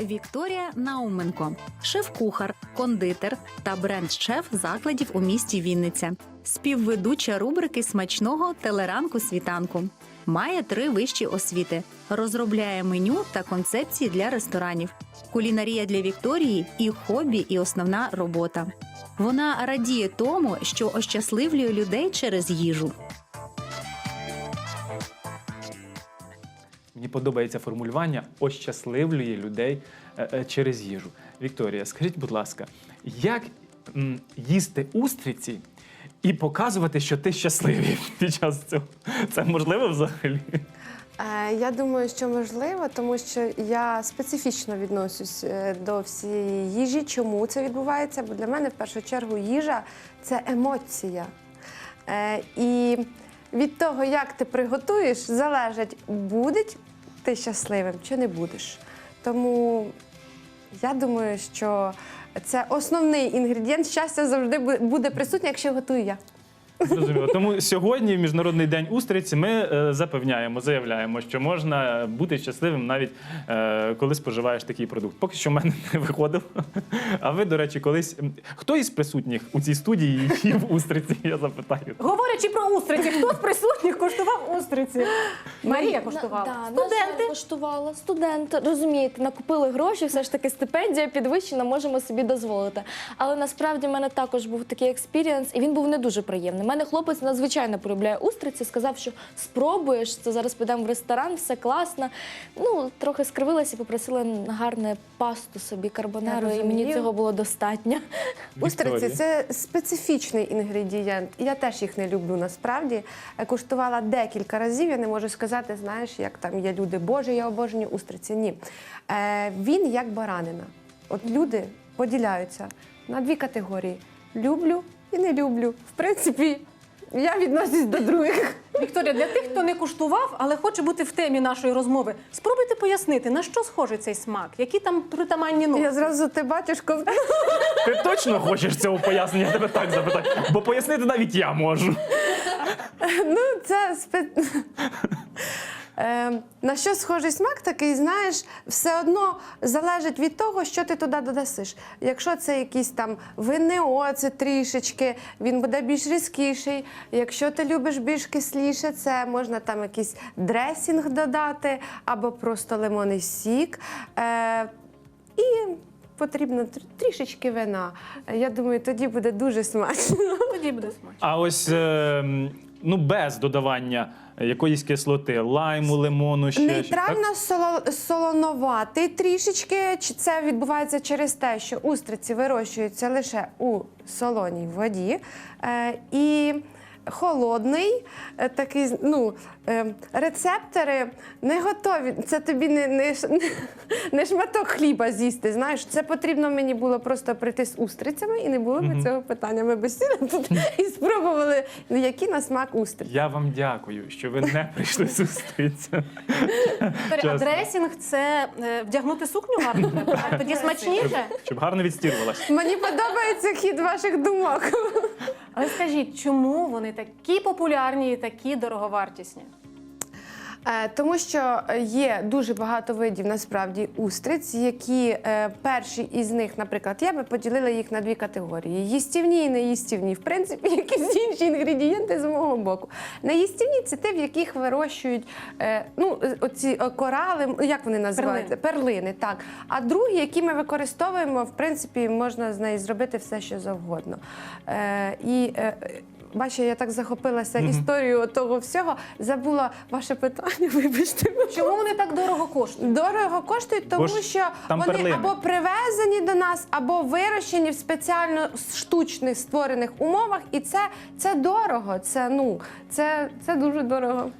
Вікторія Науменко, шеф-кухар, кондитер та бренд-шеф закладів у місті Вінниця, співведуча рубрики смачного телеранку світанку. Має три вищі освіти, розробляє меню та концепції для ресторанів. Кулінарія для Вікторії і хобі, і основна робота. Вона радіє тому, що ощасливлює людей через їжу. Мені подобається формулювання ощасливлює людей е, е, через їжу. Вікторія, скажіть, будь ласка, як їсти устриці і показувати, що ти щасливий під час цього? Це можливо взагалі? Е, Я думаю, що можливо, тому що я специфічно відношусь до всієї їжі. Чому це відбувається? Бо для мене в першу чергу їжа це емоція. І від того, як ти приготуєш, залежить, будеш ти щасливим чи не будеш. Тому я думаю, що це основний інгредієнт щастя завжди буде присутній, якщо готую я. Зрозуміло. Тому сьогодні, в Міжнародний день устриці, ми е, запевняємо, заявляємо, що можна бути щасливим навіть е, коли споживаєш такий продукт. Поки що в мене не виходило. А ви, до речі, колись хто із присутніх у цій студії їв устриці? Я запитаю. Говорячи про устриці, хто з присутніх коштував устриці? Марія коштувала. Да, на Студенти. жаль, коштувала. Студенти, розумієте, накупили гроші, все ж таки стипендія підвищена, можемо собі дозволити. Але насправді в мене також був такий експірієнс, і він був не дуже приємний. Мене хлопець надзвичайно полюбляє устриці, сказав, що спробуєш, це зараз підемо в ресторан, все класно. Ну, трохи скривилася і попросила на гарне пасту собі карбонару, і мені цього було достатньо. Устриці це специфічний інгредієнт. Я теж їх не люблю насправді. Е, Куштувала декілька разів. Я не можу сказати, знаєш, як там є люди, Боже, я обожнюю устриці. Ні. Е, він як баранина. От люди поділяються на дві категорії: люблю і не люблю. В принципі, я відношусь до других. Вікторія, для тих, хто не куштував, але хоче бути в темі нашої розмови, спробуйте пояснити, на що схожий цей смак, які там притаманні нотки. Я зразу ти батюшко. Ти точно хочеш цього пояснення? Я тебе так запитаю. Бо пояснити навіть я можу. Ну, це спе... Е, на що схожий смак такий, знаєш, все одно залежить від того, що ти туди додасиш. Якщо це якийсь там винний оцет трішечки, він буде більш різкіший. Якщо ти любиш більш кисліше, це можна там якийсь дресінг додати або просто лимонний сік. Е, і потрібно трішечки вина. Я думаю, тоді буде дуже смачно. Тоді буде смачно. А ось е, ну без додавання якоїсь кислоти, лайму, лимону, ще. Нейтрально соло- солоноватий трішечки. Чи Це відбувається через те, що устриці вирощуються лише у солоній воді. Е, і холодний, е, такий, ну, е, рецептори не готові. Це тобі не, не, не шматок хліба з'їсти. Знаєш, це потрібно мені було просто прийти з устрицями, і не було б цього питання. Ми б сіли тут і спробували, ну, які на смак устриці. Я вам дякую, що ви не прийшли з устриця. Вікторія, а дресінг це е, вдягнути сукню гарно треба, тоді смачніше. Щоб гарно відстірувалась. Мені подобається хід ваших думок. Але скажіть, чому вони такі популярні і такі дороговартісні? Е, Тому що є дуже багато видів насправді устриць, які е, перші із них, наприклад, я би поділила їх на дві категорії: їстівні і неїстівні. В принципі, якісь інші інгредієнти з мого боку. Неїстівні це ті, в яких вирощують е, ну, оці корали, як вони називаються? Перлини. так. А другі, які ми використовуємо, в принципі, можна з неї зробити все, що завгодно. І Бачите, я так захопилася історією того всього. Забула ваше питання. Вибачте. Чому вони так дорого коштують? Дорого коштують, тому Бо ж що там вони перлини. або привезені до нас, або вирощені в спеціально штучних створених умовах. І це, це дорого. Це ну це, це дуже дорого.